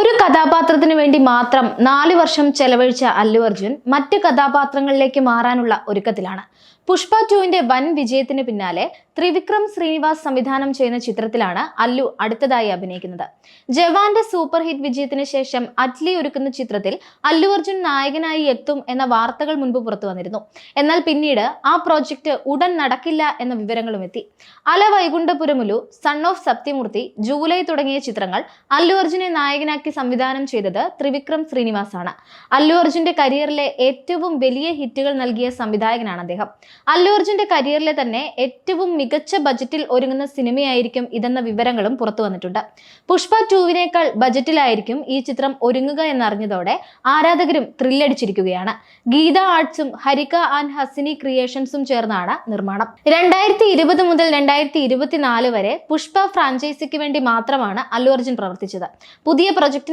ഒരു കഥാപാത്രത്തിന് വേണ്ടി മാത്രം നാലു വർഷം ചെലവഴിച്ച അല്ലു അർജുൻ മറ്റ് കഥാപാത്രങ്ങളിലേക്ക് മാറാനുള്ള ഒരുക്കത്തിലാണ്. പുഷ്പ ടുവിന്റെ വൻ വിജയത്തിന് പിന്നാലെ ത്രിവിക്രം ശ്രീനിവാസ് സംവിധാനം ചെയ്യുന്ന ചിത്രത്തിലാണ് അല്ലു അടുത്തതായി അഭിനയിക്കുന്നത്. ജവാന്റെ സൂപ്പർ ഹിറ്റ് വിജയത്തിന് ശേഷം അറ്റ്ലി ഒരുക്കുന്ന ചിത്രത്തിൽ അല്ലു അർജുൻ നായകനായി എത്തും എന്ന വാർത്തകൾ മുൻപ് പുറത്തു വന്നിരുന്നു. എന്നാൽ പിന്നീട് ആ പ്രോജക്റ്റ് ഉടൻ നടക്കില്ല എന്ന വിവരങ്ങളും എത്തി. അല വൈകുണ്ഠപുരമുലു സൺ ഓഫ് സത്യമൂർത്തി ജൂലൈ തുടങ്ങിയ ചിത്രങ്ങൾ അല്ലു അർജുനെ നായകനാക്കി സംവിധാനം ചെയ്തത് ത്രിവിക്രം ശ്രീനിവാസാണ്. അല്ലു അർജുന്റെ കരിയറിലെ ഏറ്റവും വലിയ ഹിറ്റുകൾ നൽകിയ സംവിധായകനാണ് അദ്ദേഹം. അല്ലു അർജുന്റെ കരിയറിലെ തന്നെ ഏറ്റവും മികച്ച ബജറ്റിൽ ഒരുങ്ങുന്ന സിനിമയായിരിക്കും ഇതെന്ന വിവരങ്ങളും പുറത്തു വന്നിട്ടുണ്ട്. പുഷ്പ ടൂവിനേക്കാൾ ബജറ്റിലായിരിക്കും ഈ ചിത്രം ഒരുങ്ങുക എന്നറിഞ്ഞതോടെ ആരാധകരും ത്രില്ലടിച്ചിരിക്കുകയാണ്. ഗീത ആർട്സും ഹരിക ആൻഡ് ഹസിനി ക്രിയേഷൻസും ചേർന്നാണ് നിർമ്മാണം. രണ്ടായിരത്തി ഇരുപത് മുതൽ രണ്ടായിരത്തി ഇരുപത്തിനാല് വരെ പുഷ്പ ഫ്രാഞ്ചൈസിക്ക് വേണ്ടി മാത്രമാണ് അല്ലു അർജുൻ പ്രവർത്തിച്ചത്. പുതിയ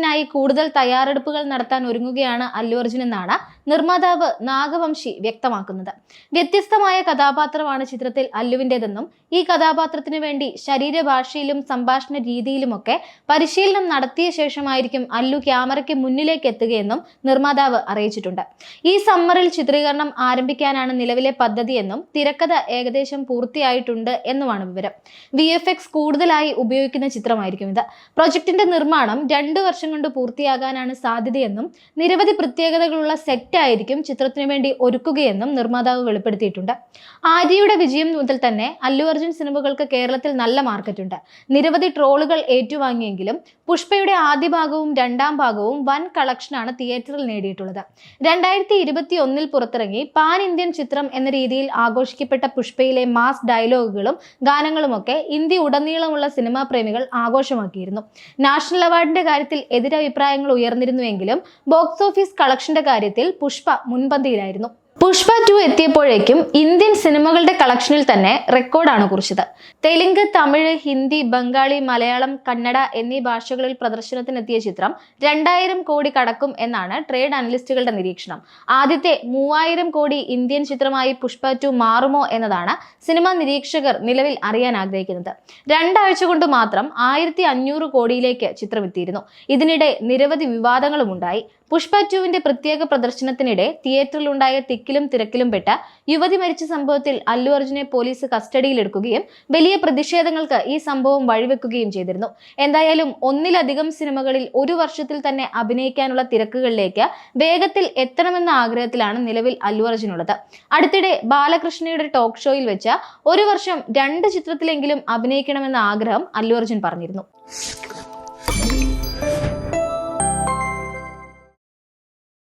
പ്രൊജക്ടിനായി കൂടുതൽ തയ്യാറെടുപ്പുകൾ നടത്താൻ ഒരുങ്ങുകയാണ് അല്ലു അർജുൻ എന്നാണ് നിർമ്മാതാവ് നാഗവംശി വ്യക്തമാക്കുന്നത്. വ്യത്യസ്തമായ കഥാപാത്രമാണ് ചിത്രത്തിൽ അല്ലുവിന്റെതെന്നും ഈ കഥാപാത്രത്തിന് വേണ്ടി ശരീരഭാഷയിലും സംഭാഷണ രീതിയിലുമൊക്കെ പരിശീലനം നടത്തിയ ശേഷമായിരിക്കും അല്ലു ക്യാമറയ്ക്ക് മുന്നിലേക്ക് എത്തുകയെന്നും നിർമ്മാതാവ് അറിയിച്ചിട്ടുണ്ട്. ഈ സമ്മറിൽ ചിത്രീകരണം ആരംഭിക്കാനാണ് നിലവിലെ പദ്ധതിയെന്നും തിരക്കഥ ഏകദേശം പൂർത്തിയായിട്ടുണ്ട് എന്നുമാണ് വിവരം. വി കൂടുതലായി ഉപയോഗിക്കുന്ന ചിത്രമായിരിക്കും ഇത്. പ്രൊജക്ടിന്റെ നിർമ്മാണം രണ്ടു വർഷം കൊണ്ട് പൂർത്തിയാകാനാണ് സാധ്യതയെന്നും നിരവധി പ്രത്യേകതകളുള്ള സെറ്റായിരിക്കും ചിത്രത്തിനു വേണ്ടി ഒരുക്കുകയെന്നും നിർമ്മാതാവ് വെളിപ്പെടുത്തിയിട്ടുണ്ട്. ആര്യയുടെ വിജയം മുതൽ തന്നെ അല്ലു അർജുൻ സിനിമകൾക്ക് കേരളത്തിൽ നല്ല മാർക്കറ്റുണ്ട് നിരവധി ട്രോളുകൾ ഏറ്റുവാങ്ങിയെങ്കിലും പുഷ്പയുടെ ആദ്യ ഭാഗവും രണ്ടാം ഭാഗവും വൻ കളക്ഷനാണ് തിയേറ്ററിൽ നേടിയിട്ടുള്ളത്. രണ്ടായിരത്തി ഇരുപത്തി ഒന്നിൽ പുറത്തിറങ്ങി പാൻ ഇന്ത്യൻ ചിത്രം എന്ന രീതിയിൽ ആഘോഷിക്കപ്പെട്ട പുഷ്പയിലെ മാസ് ഡയലോഗുകളും ഗാനങ്ങളുമൊക്കെ ഇന്ത്യ ഉടനീളമുള്ള സിനിമാ പ്രേമികൾ ആഘോഷമാക്കിയിരുന്നു. നാഷണൽ അവാർഡിന്റെ കാര്യത്തിൽ എതിരഭിപ്രായങ്ങൾ ഉയർന്നിരുന്നുവെങ്കിലും ബോക്സ് ഓഫീസ് കളക്ഷന്റെ കാര്യത്തിൽ പുഷ്പ മുൻപന്തിയിലായിരുന്നു പുഷ്പ ടു എത്തിയപ്പോഴേക്കും ഇന്ത്യൻ സിനിമകളുടെ കളക്ഷനിൽ തന്നെ റെക്കോർഡാണ് കുറിച്ചത്. തെലുങ്ക് തമിഴ് ഹിന്ദി ബംഗാളി മലയാളം കന്നഡ എന്നീ ഭാഷകളിൽ പ്രദർശനത്തിനെത്തിയ ചിത്രം രണ്ടായിരം കോടി കടക്കും എന്നാണ് ട്രേഡ് അനലിസ്റ്റുകളുടെ നിരീക്ഷണം. ആദ്യത്തെ മൂവായിരം കോടി ഇന്ത്യൻ ചിത്രമായി പുഷ്പ ടു മാറുമോ എന്നതാണ് സിനിമാ നിരീക്ഷകർ നിലവിൽ അറിയാൻ ആഗ്രഹിക്കുന്നത്. രണ്ടാഴ്ച കൊണ്ട് മാത്രം ആയിരത്തി അഞ്ഞൂറ് കോടിയിലേക്ക് ചിത്രം എത്തിയിരുന്നു ഇതിനിടെ നിരവധി വിവാദങ്ങളും ഉണ്ടായി പുഷ്പ ടുവിന്റെ പ്രത്യേക പ്രദർശനത്തിനിടെ തിയേറ്ററിലുണ്ടായ തിക്കിലും തിരക്കിലും പെട്ട യുവതി മരിച്ച സംഭവത്തിൽ അല്ലു അർജുനെ പോലീസ് കസ്റ്റഡിയിലെടുക്കുകയും വലിയ പ്രതിഷേധങ്ങൾക്ക് ഈ സംഭവം വഴിവെക്കുകയും ചെയ്തിരുന്നു. എന്തായാലും ഒന്നിലധികം സിനിമകളിൽ ഒരു വർഷത്തിൽ തന്നെ അഭിനയിക്കാനുള്ള തിരക്കുകളിലേക്ക് വേഗത്തിൽ എത്തണമെന്ന ആഗ്രഹത്തിലാണ് നിലവിൽ അല്ലു അർജുനുള്ളത്. അടുത്തിടെ ബാലകൃഷ്ണയുടെ ടോക്ക് ഷോയിൽ വെച്ച് ഒരു വർഷം രണ്ട് ചിത്രത്തിലെങ്കിലും അഭിനയിക്കണമെന്ന ആഗ്രഹം അല്ലു അർജുൻ പറഞ്ഞിരുന്നു.